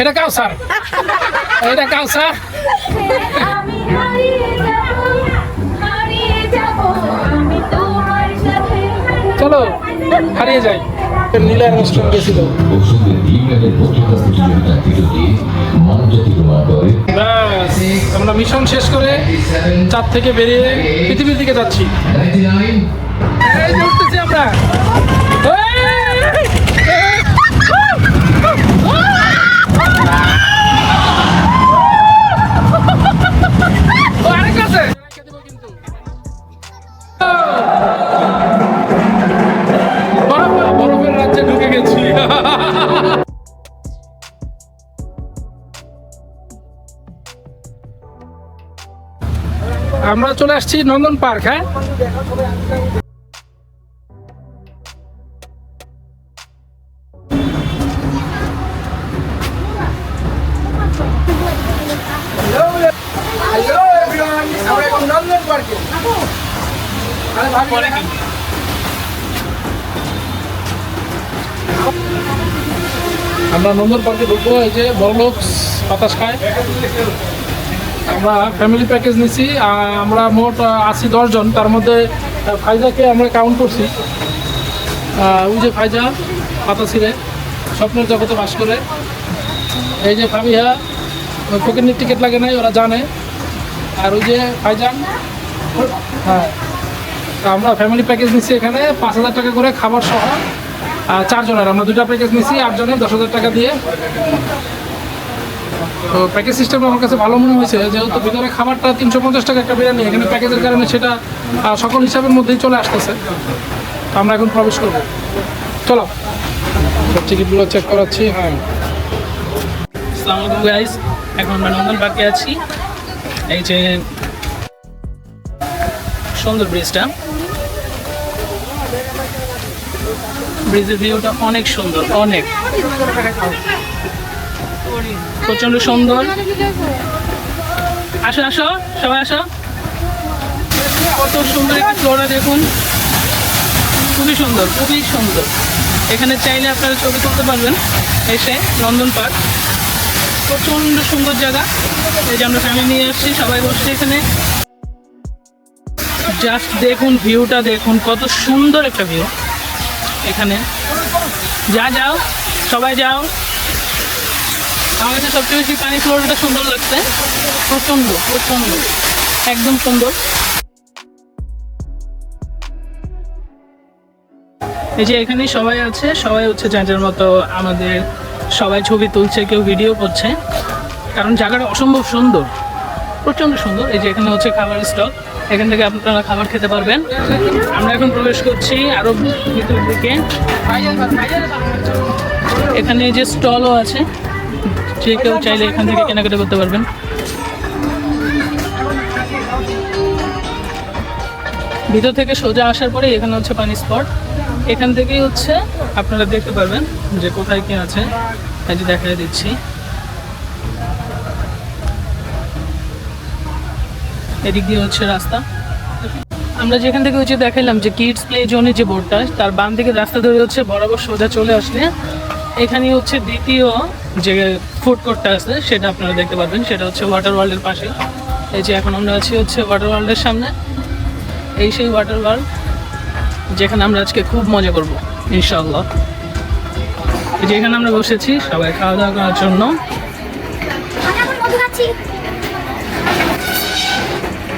এটা কাউসার এটা কাউসার আমি হারিয়ে যাব হারিয়ে যাব। আমি তোমার সাথে চলো হারিয়ে যাই। নীলা রেস্টুরেন্ট গেছিল আমরা মিশন শেষ করে চাঁদ থেকে বেরিয়ে পৃথিবীর দিকে যাচ্ছি। এই আমরা। আমরা চলে আসছি নন্দন পার্ক হ্যাঁ? আমরা নন্দন পার্কে ঢুকবো এই যে বড়লোক বাতাস খায়। আমরা ফ্যামিলি প্যাকেজ নিছি আমরা মোট আশি দশজন তার মধ্যে ফাইজাকে আমরা কাউন্ট করছি। ওই যে ফাইজা, পাতা ছিঁড়ে, স্বপ্নের জগতে বাস করে। এই যে ফাবিহা ওই ফকিরনির টিকিট লাগে নাই, ওরা জানে। আর ওই যে ফাইজান হ্যাঁ। আমরা ফ্যামিলি প্যাকেজ নিচ্ছি এখানে, পাঁচ হাজার টাকা করে খাবার সহ। চারজনের, আমরা দুটা প্যাকেজ নিচ্ছি আটজনের দশ হাজার টাকা দিয়ে। তো প্যাকেজ সিস্টেম আমার কাছে ভালো মনে হয়েছে, যেহেতু ভিতরে খাবারটা তিনশো পঞ্চাশ টাকা একটা বিরিয়ানি, এখানে প্যাকেজের কারণে সেটা সকল হিসাবের মধ্যেই চলে আসতেছে। তো আমরা এখন প্রবেশ করব। চলো। টিকিটগুলো চেক করাচ্ছি। হ্যাঁ। এখন আমরা নন্দন পার্কে আছি। এই যে সুন্দর ব্রিজটা ব্রিজের ভিউটা অনেক সুন্দর, অনেক। প্রচণ্ড সুন্দর। আসো আসো, সবাই আসো। কত সুন্দর একটা ফ্লোরা দেখুন। খুবই সুন্দর খুবই সুন্দর। এখানে চাইলে আপনারা ছবি তুলতে পারবেন এসে নন্দন পার্ক। প্রচণ্ড সুন্দর জায়গা। এই যে আমরা ফ্যামিলি নিয়ে আসছি, সবাই বসছে এখানে। জাস্ট দেখুন ভিউটা দেখুন, কত সুন্দর একটা ভিউ এখানে। যা যাও, সবাই যাও। আমার কাছে সবচেয়ে বেশি পানি ফ্লোরটা সুন্দর লাগছে। প্রচণ্ড প্রচণ্ড একদম সুন্দর। এই যে এখানে সবাই আছে, সবাই হচ্ছে যার মতো আমাদের সবাই ছবি তুলছে, কেউ ভিডিও করছে। কারণ জায়গাটা অসম্ভব সুন্দর প্রচণ্ড সুন্দর। এই যে এখানে হচ্ছে খাবার স্টল এখান থেকে আপনারা খাবার খেতে পারবেন। আমরা এখন প্রবেশ করছি আরও ভিতর দিকে। এখানে যে স্টলও আছে যে কেউ চাইলে এখান থেকে কেনাকাটা করতে পারবেন। ভিতর থেকে সোজা আসার পরে এখানে হচ্ছে পানি স্পট। এখান থেকেই হচ্ছে আপনারা দেখতে পারবেন যে কোথায় কি আছে। এই যে দেখাই দিচ্ছি। এদিক দিয়ে হচ্ছে রাস্তা। আমরা যেখান থেকে হচ্ছে দেখাইলাম যে কিডস প্লে জোনের যে বোর্ডটা, তার বাম দিকে রাস্তা ধরে হচ্ছে বরাবর সোজা চলে আসলে এখানে হচ্ছে দ্বিতীয় যে ফুড কোর্টটা আছে, সেটা আপনারা দেখতে পারবেন, সেটা হচ্ছে ওয়াটার ওয়ার্ল্ডের পাশে। এই যে এখন আমরা আছি হচ্ছে ওয়াটার ওয়ার্ল্ডের সামনে। এই সেই ওয়াটার ওয়ার্ল্ড যেখানে আমরা আজকে খুব মজা করব, ইনশাআল্লাহ। এই যে এখানে আমরা বসেছি, সবাই খাওয়া দাওয়া করার জন্য। আমি এখন মধু খাচ্ছি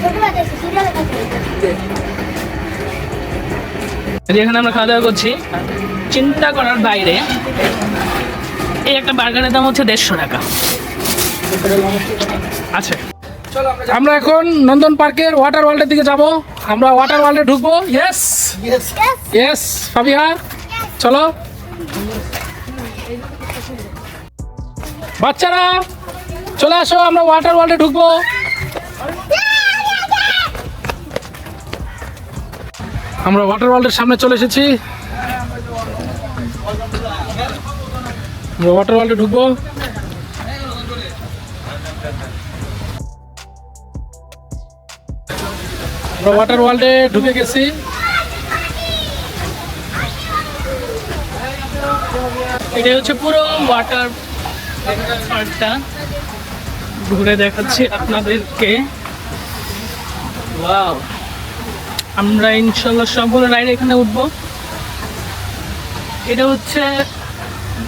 ছোটবেলা দেখছি সিরিয়ালে খাচ্ছি এই যে এখানে আমরা খাওয়া দাওয়া করছি। চিন্তা করার বাইরে এই একটা বার্গারের দাম হচ্ছে দেড়শো টাকা। আছে। আমরা এখন নন্দন পার্কের ওয়াটার ওয়ার্ল্ডের দিকে যাব। আমরা ওয়াটার ওয়ার্ল্ডে ঢুকবো। ইয়েস ইয়েস ফাবিহা চলো। বাচ্চারা চলে আসো আমরা ওয়াটার ওয়ার্ল্ডে ঢুকবো। আমরা ওয়াটার ওয়ার্ল্ডের সামনে চলে এসেছি। ওয়াটার ওয়ার্ল্ডে ঢুকবো ওয়াটার ওয়ার্ল্ডে ঢুকে গেছি এটা হচ্ছে পুরো ওয়াটার পার্কটা ঘুরে দেখাচ্ছি আপনাদেরকে। আমরা ইনশাল্লাহ সবগুলো রাইড এখানে উঠবো। এটা হচ্ছে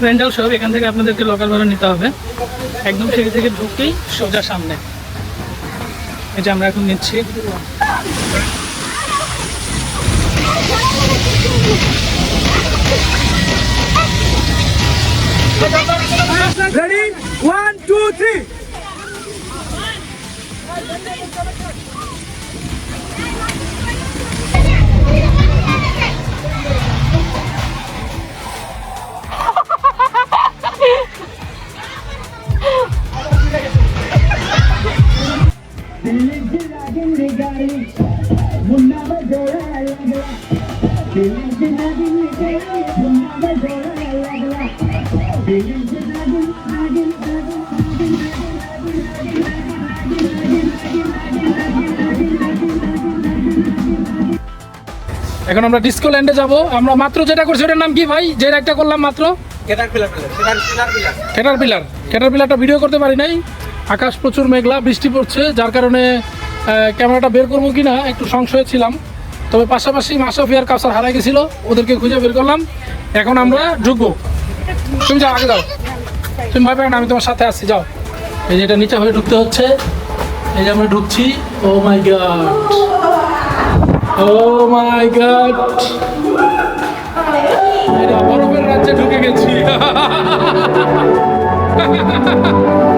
রেন্টাল শপ এখান থেকে আপনাদেরকে লোকাল ভাড়া নিতে হবে একদম থেকে থেকে ঢুকেই সোজা সামনে এটা আমরা এখন নিচ্ছি Ready? One, two, three. এখন আমরা ডিসকো ল্যান্ডে যাব। আমরা মাত্র যেটা করছি, ওটার নাম কি ভাই? যে একটা করলাম মাত্র। কেটার পিলার কেটার পিলারটা ভিডিও করতে পারি নাই। আকাশ প্রচুর মেঘলা, বৃষ্টি পড়ছে, যার কারণে ক্যামেরাটা বের করব কি না একটু সংশয়ে ছিলাম। তবে পাশাপাশি মাসফি আর কাউসার হারাই গেছিল, ওদেরকে খুঁজে বের করলাম। এখন আমরা ঢুকবো। তুমি যাও, আগে যাও। তুমি ভয় না, আমি তোমার সাথে আসছি যাও। এই যে এটা নিচে হয়ে ঢুকতে হচ্ছে। এই যে আমরা ঢুকছি। ও my god oh my god ハハハハ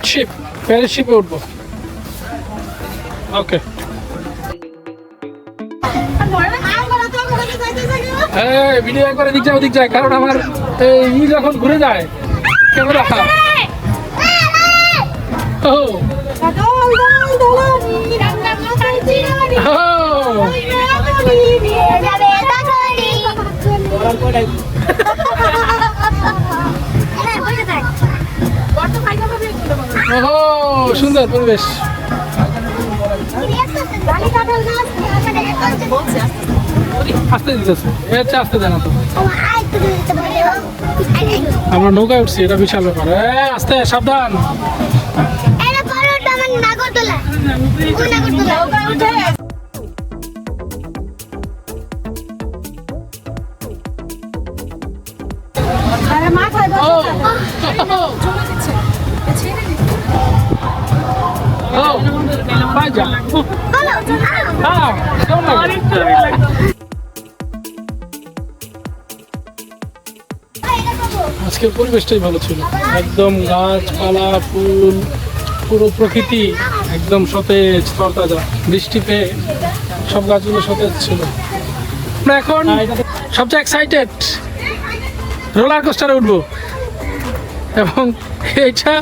parade ship parade শিপে উঠবো। ওকে এই ভিডিও একবার এদিক যায় ওদিক যায় কারণ আমার এই যখন ঘুরে যায় ক্যামেরা ও। ও। সুন্দর পরিবেশ। আস্তে দিতেছে এ হচ্ছে আস্তে দেয় না তো আমরা নৌকায় উঠছি এটা বিশাল ব্যাপার। এ, আস্তে সাবধান। নাগরদোলা। আজকের পরিবেশটাই ভালো ছিল। একদম গাছপালা, ফুল, পুরো প্রকৃতি একদম সতেজ, তরতাজা। বৃষ্টি পেয়ে সব গাছগুলো সতেজ ছিল। এখন সবচেয়ে এক্সাইটেড রোলার কোস্টারে উঠবো। এবং এইটা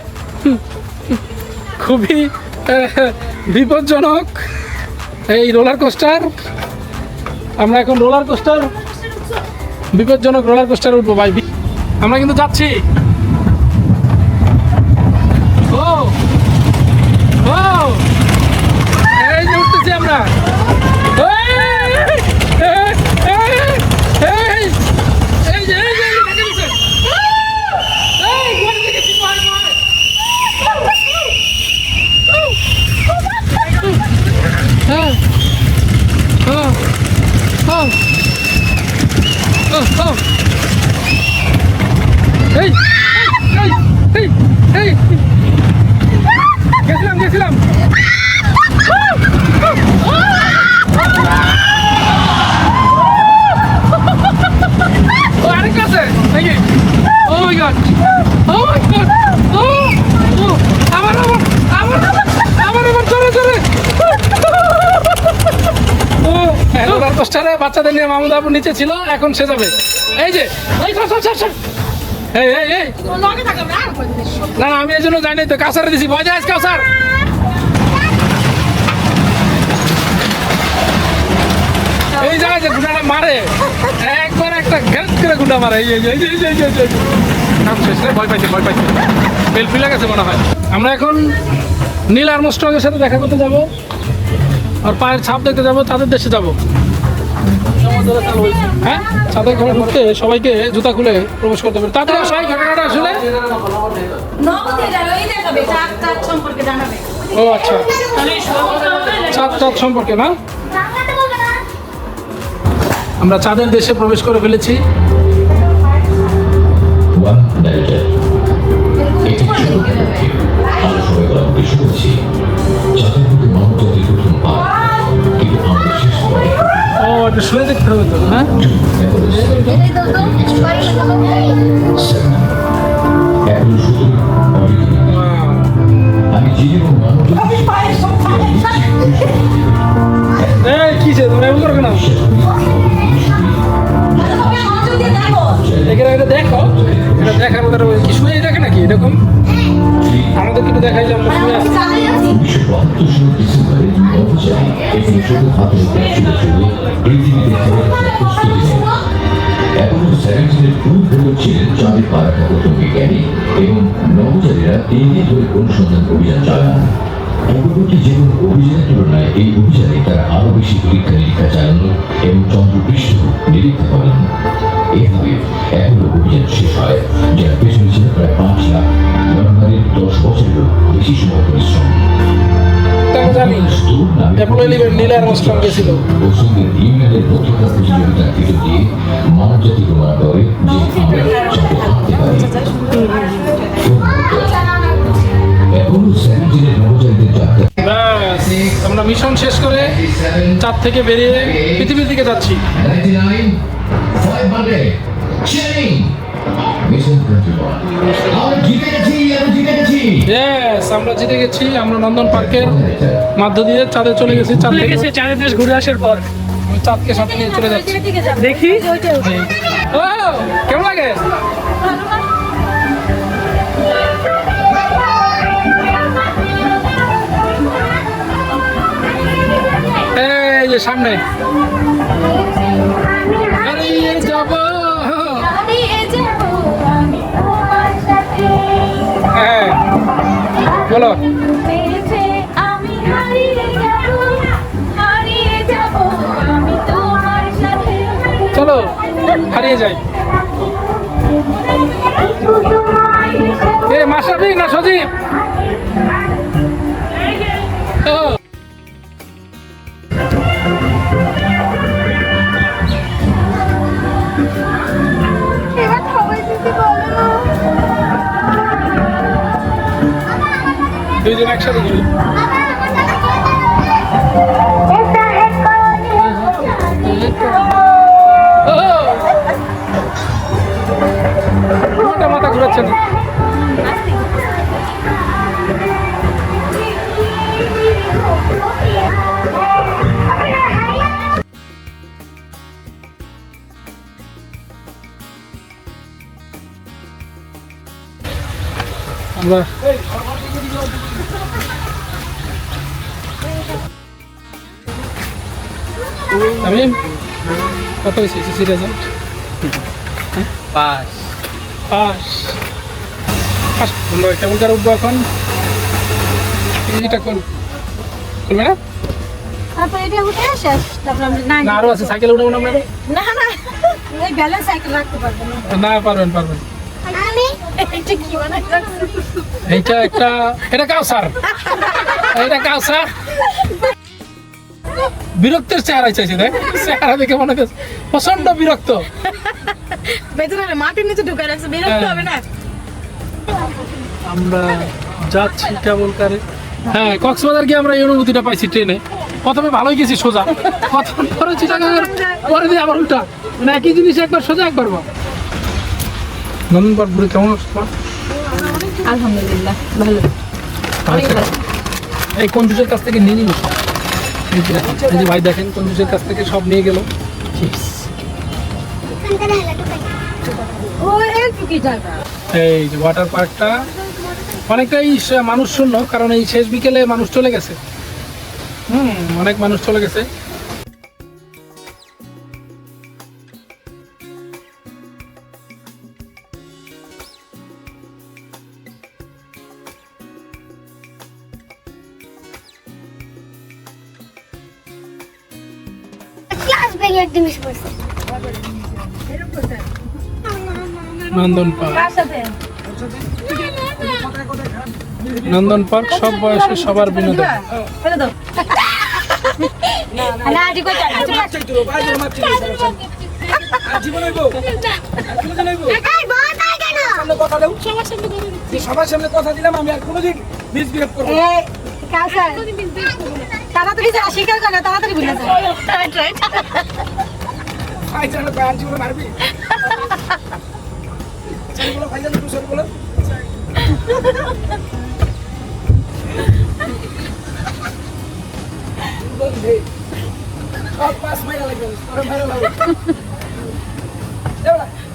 খুবই বিপজ্জনক। এই রোলার কোস্টার আমরা এখন রোলার কোস্টার বিপজ্জনক রোলার কোস্টার উঠবো ভাই। আমরা কিন্তু যাচ্ছি ও ও এই যে উঠতেছি আমরা এই, এই, এই, এই, এই যে, এই যে, এই যে, দেখে নিছে। এই, ঘরে দেখেছি, ভয়, ভয়। হ্যাঁ, হ্যাঁ, হ্যাঁ, হ্যাঁ, হ্যাঁ। এই এই এই এই গেছিলাম গেছিলাম ও আরেকটা আছে নাকি ও my god oh my god ও ও আবার আবার আবার নিয়ে মাহমুদ আপু নিচে ছিল এখন সে যাবে। এই যে এই সর, না আমি এই জন্য জানি তো কাউসারে দিছি। ভয় যাস কাউসার। এই জায়গায় যে গুন্ডাটা মারে একবার একটা ঘ্যাস করে গুন্ডা মারে। এই এই ভয় পাইছে ভয় পাইছে। বেল ফিলে গেছে মনে হয়। আমরা এখন নীল আর্মস্ট্রংয়ের সাথে দেখা করতে যাব আর পায়ের ছাপ দেখতে যাব তাদের দেশে যাব। হ্যাঁ? ছাদের ঘরে ঢুকতে সবাইকে জুতা খুলে প্রবেশ করতে হবে। তাদের সবাই ঘটনাটা আসলে? ও আচ্ছা। চাঁদ চাঁদ সম্পর্কে না? না আমরা চাঁদের দেশে প্রবেশ করে ফেলেছি। এটা শুনে দেখতে হবে তো। হ্যাঁ? এই দাও তো বাড়ি সেভেন এখন শুধু অরিজিনাল আমি জীবন মানব জাতির এই কি সে তুমি এমন করবে না। এখানে এটা দেখো এটা দেখার ওদের ওই কি। শুয়ে দেখে নাকি এরকম? অভিযানের তুলনায় এই অভিযানে তারা আরও বেশি পরীক্ষা নিরীক্ষা চালানো এবং চন্দ্রপৃষ্ঠ নিরীক্ষা করেন এভাবে অ্যাপোলো অভিযান শেষ হয়। যার পেছনে ছিল প্রায় পাঁচ লাখ জনগণের দশ বছরেরও বেশি সময় পরিশ্রম আমরা করে যে এখনও মিশন শেষ করে চাঁদ থেকে বেরিয়ে পৃথিবীর দিকে যাচ্ছি। 99, 500, change! Mission 21. আমরা জিতে গেছি, আমরা গেছি! গেছি নন্দন পার্কের মধ্য দিয়ে চাঁদে চলে গেছি চাঁদ থেকে লেগেছে চাঁদের দেশ ঘুরে আসার পর। চাঁদকে সাথে নিয়ে চলে যাচ্ছি। দেখি। ও কেমন লাগে? এই যে সামনে। হারিয়ে যাব। হারিয়ে যাব আমি তোমার সাথে। হ্যাঁ বলো। আমি হারিয়ে যাব হারিয়ে যাব আমি তোমার সাথে। চলো হারিয়ে যাই। এ মাসাবি না সজীব? দুইজন একসাথে গেলি কোনটা মাথা আমরা আমি? কত হয়েছে? SSC result pass pass pass আমরা কেমন করে উঠবো এখন। এটা কোন করবে না? এটা আরও আছে সাইকেল উঠবো না আমরা না না। এই ব্যালেন্স সাইকেল রাখতে পারব না। না পারবেন পারবেন। এটা এইটা একটা এটা কাউসার। এটা কাউসার। বিরক্তের চেহারা চাইছে দেখ। চেহারা দেখে মনে হচ্ছে প্রচণ্ড বিরক্ত। ভেতরে মাটির নিচে ঢুকে রাখছে বিরক্ত হবে না? আমরা যাচ্ছি কেমন করে। হ্যাঁ কক্সবাজার গিয়ে আমরা এই অনুভূতিটা পাইছি ট্রেনে। প্রথমে ভালোই গেছি সোজা। প্রথম পরে চিটাগাঙ্গের পরে দিয়ে আবার উল্টা। মানে একই জিনিস একবার সোজা একবার বা। নন্দন পার্কপুরে কেমন আলহামদুলিল্লাহ ভালো। এই কঞ্জুসের কাছ থেকে নিয়ে নিল এই যে ভাই দেখেন কঞ্জুসের কাছ থেকে সব নিয়ে গেল। এই যে ওয়াটার পার্কটা অনেকটাই মানুষ শূন্য কারণ এই শেষ বিকেলে মানুষ চলে গেছে। হুম, অনেক মানুষ চলে গেছে। একদিন এসে নন্দন পার্ক। নন্দন পার্ক সব বয়সের সবার বিনোদন। সবার সামনে কথা দিলাম আমি আর কোনোদিন মিসবিহেভ করব তাড়াতাড়ি যা শিকার করে তাড়াতাড়ি ভুলে যা। রাইট রাইট ভাই জানো ভাই মারবি সরি বলো ভাই তুই সরি বলো সব পাস মাইরা লাগবে তোর মাইরা লাগবে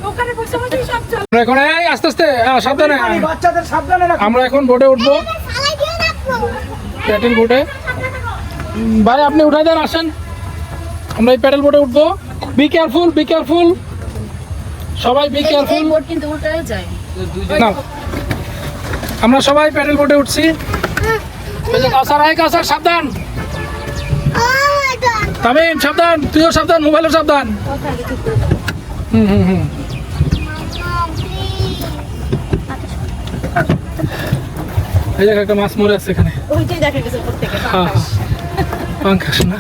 ওখানে বসে বসে সব চল আমরা এখন এই আস্তে আস্তে আহ, সাবধানে। আমি বাচ্চাদের সাবধানে রাখো। আমরা এখন বোটে উঠবো। প্যাটেল বোটে ভাই আপনি উঠাই দেন আসেন। আমরা এই প্যাডেল বোটে উঠবো। বি কেয়ারফুল বি কেয়ারফুল সবাই বি কেয়ারফুল বোর্ড কিন্তু উল্টে যায়। না। আমরা সবাই প্যাডেল বোটে উঠছি। কাউসার আয় কাউসার সাবধান। তামিম সাবধান। তুইও সাবধান মোবাইলও সাবধান। হুম হুম হুম। এই জায়গায় একটা মাছ মরে আছে এখানে। ওইটাই দেখা গেছে প্রত্যেকে হ্যাঁ। পাঙ্কাস না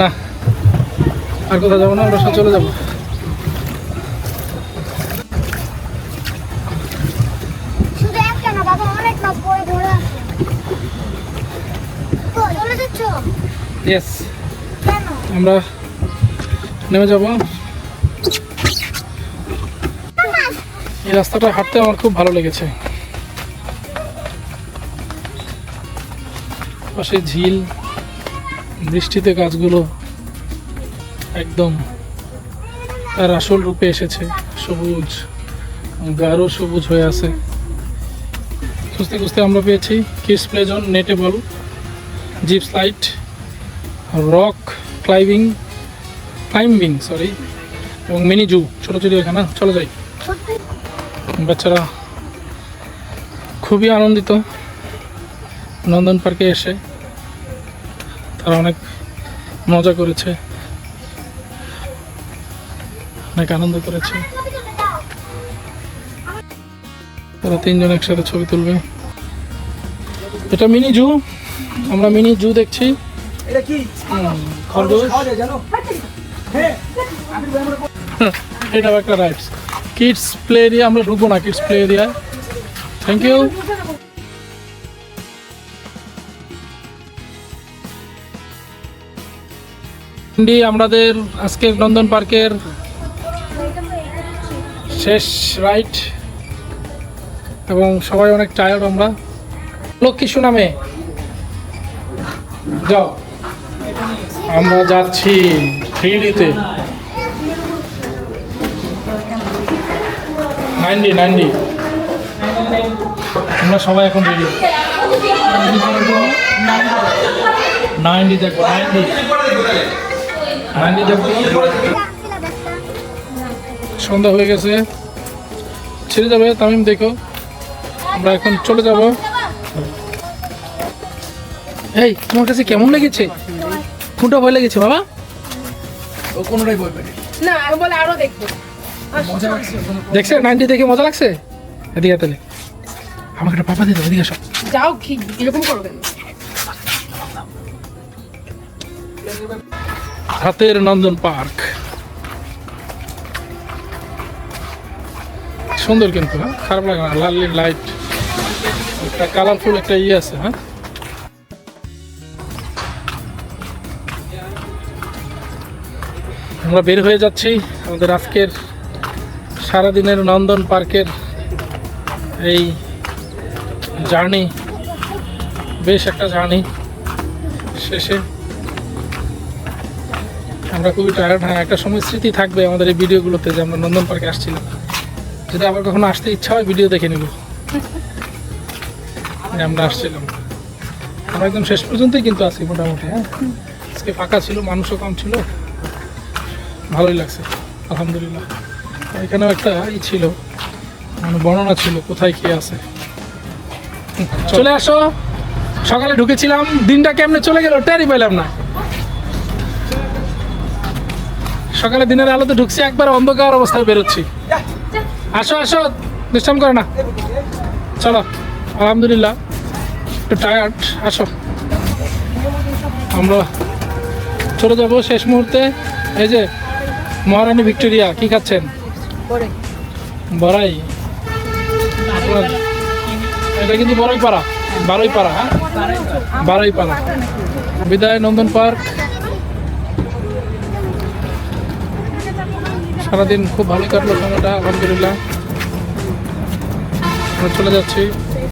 না আর কোথাও যাব না আমরা সব চলে যাব। শুধু একটা না বাবা অনেক মাছ পড়ে ধরে আছে কই চলে যাচ্ছ ইয়েস কেন আমরা নেমে যাব এই রাস্তাটা হাঁটতে আমার খুব ভালো লেগেছে। পাশে ঝিল, বৃষ্টিতে গাছগুলো একদম তার আসল রূপে এসেছে, সবুজ, গাঢ় সবুজ হয়ে আছে। খুঁজতে খুঁজতে আমরা পেয়েছি কিস প্লেজন নেটে বল। Zip slide rock climbing climbing sorry এবং মিনি জু ছোটো চিড়িয়াখানা। চলে যাই। বাচ্চারা খুবই আনন্দিত। নন্দন পার্কে এসে তারা অনেক মজা করেছে। অনেক আনন্দ করেছে। তারা তিনজন একসাথে ছবি তুলবে। এটা মিনি জু। আমরা মিনি জু দেখছি। এটা কি? খরগোশ। হ্যাঁ এটাও একটা রাইডস কিডস প্লে এরিয়া আমরা ঢুকবো না kids play area thank you আমাদের আজকের নন্দন পার্কের শেষ রাইড এবং সবাই অনেক টায়ার্ড আমরা। লক্ষ্মী সুনামে। যাও। আমরা যাচ্ছি থ্রিডিতে নাইনটি নাইনটি। আমরা সবাই এখন রেডি নাইনটি দেখব নাইনটি। নাইনটি দেখব সন্ধ্যা হয়ে গেছে। ছেড়ে যাবে তামিম দেখো। আমরা এখন চলে যাব। এই তোমার কাছে কেমন লেগেছে? কোনটা ভয় লেগেছে বাবা? ও কোনোটাই বলবে না। না আমি বলে আরও দেখব। দেখছে? নাইনটি দেখে মজা লাগছে? এদিকে তাহলে। আমাকে একটা পাপা দিতে এদিকে সব যাও কি এরকম করবেন হাতের নন্দন পার্ক। সুন্দর কিন্তু হ্যাঁ? খারাপ লাগে না লাল লাইট একটা কালারফুল একটা ইয়ে আছে হ্যাঁ? আমরা বের হয়ে যাচ্ছি আমাদের আজকের সারাদিনের নন্দন পার্কের এই জার্নি, বেশ একটা জার্নি শেষে। আমরা খুবই টায়ার্ড হ্যাঁ একটা সময় স্মৃতি থাকবে আমাদের এই ভিডিওগুলোতে যে আমরা নন্দন পার্কে আসছিলাম। যদি আবার কখনো আসতে ইচ্ছা হয়, ভিডিও দেখে নেব। আমরা আসছিলাম। আমরা একদম শেষ পর্যন্তই কিন্তু আছি মোটামুটি হ্যাঁ। আজকে ফাঁকা ছিল, মানুষও কম ছিল। ভালোই লাগছে, আলহামদুলিল্লাহ। এখানেও একটা ই ছিল মানে বর্ণনা ছিল, কোথায় কি আছে। চলে আসো। সকালে ঢুকেছিলাম, দিনটা কেমনে চলে গেল টেরই পেলাম না। সকালে দিনের আলোতে ঢুকছি, একবার অন্ধকার অবস্থায় বেরোচ্ছি। আসো আসো ডিস্টার্ব করে না। চলো, আলহামদুলিল্লাহ, একটু টায়ার্ড আসো। আমরা চলে যাব শেষ মুহূর্তে। এই যে মহারানী ভিক্টোরিয়া, কি খাচ্ছেন? বড়াই। এটা কিন্তু বড়ই পাড়া। বারোই পাড়া হ্যাঁ? বারোই পাড়া। বিদায় নন্দন পার্ক। সারাদিন খুব ভালো কাটলো সময়টা আলহামদুলিল্লাহ। আমরা চলে যাচ্ছি।